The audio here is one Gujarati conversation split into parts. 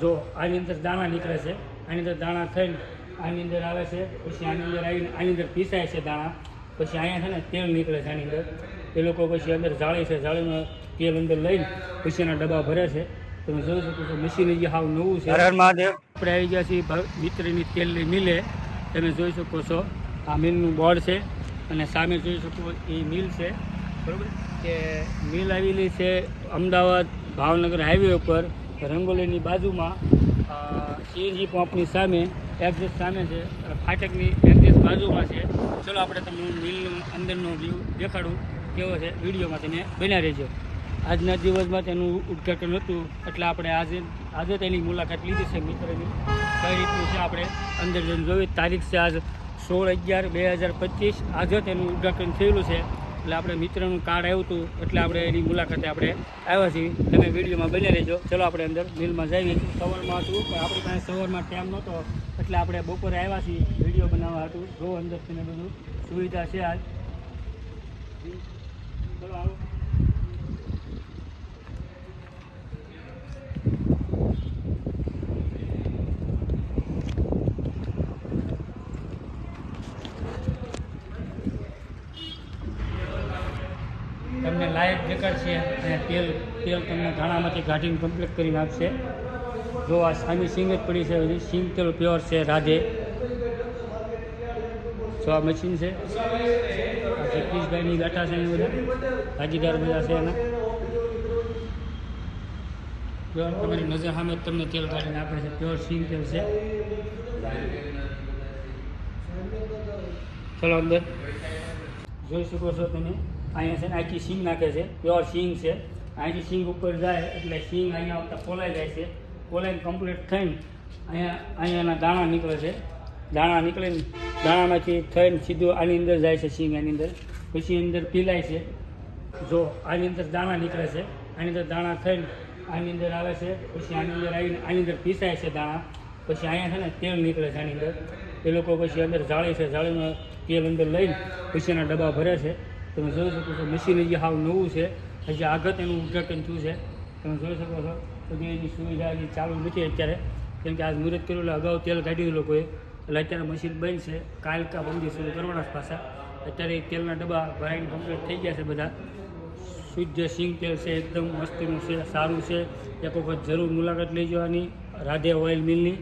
જો આની અંદર દાણા નીકળે છે આની અંદર દાણા થઈને આની અંદર આવે છે પછી આની અંદર આવીને આની અંદર પીસાય છે દાણા પછી અહીંયા છે ને તેલ નીકળે છે આની અંદર. એ લોકો પછી અંદર જાળી છે જાળીમાં તેલ અંદર લઈને પછી એના ડબ્બા ભરે છે. તમે જોઈ શકો છો મશીન જે હાવ નવું છે. મહાદેવ. આપણે આવી ગયા છીએ મિત્રની તેલની મિલે. તમે જોઈ શકો છો આ મિલનું બોર્ડ છે અને સામે જોઈ શકો એ મિલ છે. બરોબર? કે મિલ આવેલી છે અમદાવાદ ભાવનગર હાઈવે ઉપર. રંગોલીની બાજુમાં સીએનજી પંપની સામે એક્ઝેક્ટ સામે છે ફાટકની એક્ઝેક્ટ બાજુમાં છે. ચલો આપણે તમને મિલનો અંદરનો વ્યૂ દેખાડું, કેવો છે, વિડીયોમાં તમે બન્યા રહેજો. આજના દિવસમાં તેનું ઉદ્ઘાટન હતું, એટલે આપણે આજે આજે તેની મુલાકાત લીધી છે મિત્રની. કઈ રીતનું છે આપણે અંદર જોયું? તારીખ છે આજ સોળ અગિયાર બે હજાર પચીસ. આજે તેનું ઉદ્ઘાટન થયેલું છે. એટલે આપણે મિત્રનું કાર્ડ આવ્યું હતું, એટલે આપણે એની મુલાકાતે આપણે આવ્યા છીએ. તમે વિડીયોમાં બની રહેજો. ચલો આપણે અંદર મિલમાં જઈએ. સવારમાં હતું, પણ આપણી પાસે સવારમાં ટાઈમ નહોતો, એટલે આપણે બપોરે આવ્યા છીએ. વીડિયો બનાવવા હતું. જો અંદર તમને બધું સુવિધા છે આજ. ચલો આવો. તમને લાઈવ દેખાડશે અને તેલ તેલ તમને ધાણામાંથી કાઢીને કમ્પ્લીટ કરીને આપશે. જો આ સામી સિંગ જ પડી છે, હજી સિંગ તેલ પ્યોર છે, રાધે. જો આ મશીન છે. જગદીશભાઈની બેઠા છે બધા. ભાગીદાર બધા છે એના. પ્યોર તમારી નજર સામે તમને તેલ કાઢીને આપે છે, પ્યોર સિંગ તેલ છે. ચલો અંદર. જોઈ શકો છો તમે. અહીંયા છે ને આખી સિંગ નાખે છે પ્યોર સિંગ છે. અહીંથી સિંગ ઉપર જાય એટલે સિંગ અહીંયા આવતા ફોલાઈ જાય છે. ફોલાઈને કમ્પ્લીટ થઈને અહીંયા, અહીંયાના દાણા નીકળે છે. દાણા નીકળીને દાણામાંથી થઈને સીધું આની અંદર જાય છે સિંગ આની અંદર. પછી અંદર પીલાય છે. જો આની અંદર દાણા નીકળે છે, આની અંદર દાણા થઈને આની અંદર આવે છે. પછી આની અંદર આવીને આની અંદર પીસાય છે દાણા. પછી અહીંયા છે ને તેલ નીકળે છે આની અંદર. એ લોકો પછી અંદર જાળી છે જાળીમાં તેલ અંદર લઈને પછી એના ડબ્બા ભરે છે. તમે જોઈ શકો છો મશીન હજી હાવ નવું છે, હજી આગળ એનું ઉદ્ઘાટન થયું છે. તમે જોઈ શકો છો બધી એની સુવિધા હજી ચાલુ નથી અત્યારે, કેમ કે આજ મુહૂર્ત કર્યું એટલે અગાઉ તેલ કાઢ્યું લોકોએ. એટલે અત્યારે મશીન બંધ છે કાલ કા બંદી શરૂ કરવાના પાછા. અત્યારે તેલના ડબ્બા ભરાઈને કમ્પ્લીટ થઈ ગયા છે બધા. શુદ્ધ સિંગ તેલ છે, એકદમ મસ્તીનું છે, સારું છે. એક વખત જરૂર મુલાકાત લઈ જવાની રાધે ઓઇલ મિલની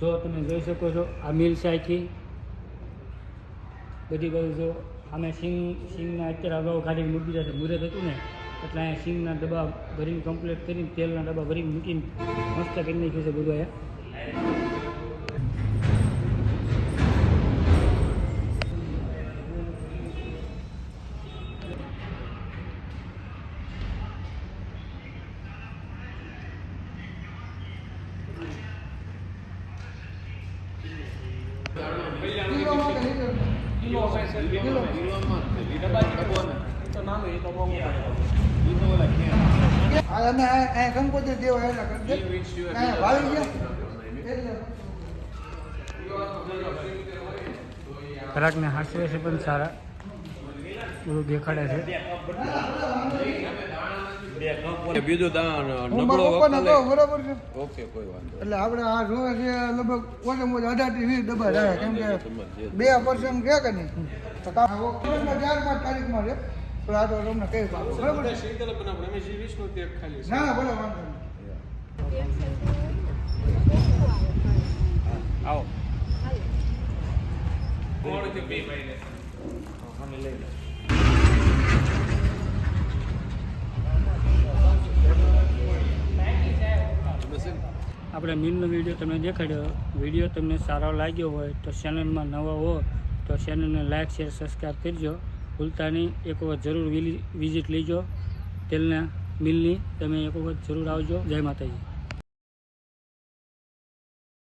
જો તમે જોઈ શકો છો, આ મિલ છે આખી. બધી બાજુ અમે સિંગ, સિંગના અત્યારે અગાઉ ખાલી મૂકી જશે મુહૂર્ત હતું ને, એટલે અહીંયા સિંગના ડબ્બા ભરીને કમ્પ્લીટ કરીને તેલના ડબ્બા ભરીને મૂકીને મસ્ત કરી નાખ્યું છે બધું અહીંયા. હા અમે અહીંયા કંકોત્રી દેવા આવેલા કરજે અહીંયા ભાવી ગયા એટલે ખરાકને હાસ્ય છે પણ સારા બધું દેખાડે છે બીજું દાણ નબળો વખત બરાબર છે. ઓકે કોઈ વાંધો એટલે આપણે આ જોવે છે લગભગ ઓછે મોજ અઢારથી વીસ ડબ્બા રહ્યા કેમ કે બે પર્સન્ટ છે. કે નહીં. તો ચાર પાંચ તારીખમાં છે. પણ આ તો તમને કહી પાડું બરાબર. ના ના ભલે વાંધો નહીં. આવો આપણે મીનનો વીડિયો તમને દેખાડ્યો. વીડિયો તમને સારો લાગ્યો હોય તો ચેનલમાં નવા હો તો ચેનલને લાઇક શેર સબસ્ક્રાઈબ કરજો. ભૂલતા નહીં એક વખત જરૂર વિઝિટ લેજો. તેલના મિલની તમે એક વખત જરૂર આવજો. જય માતાજી.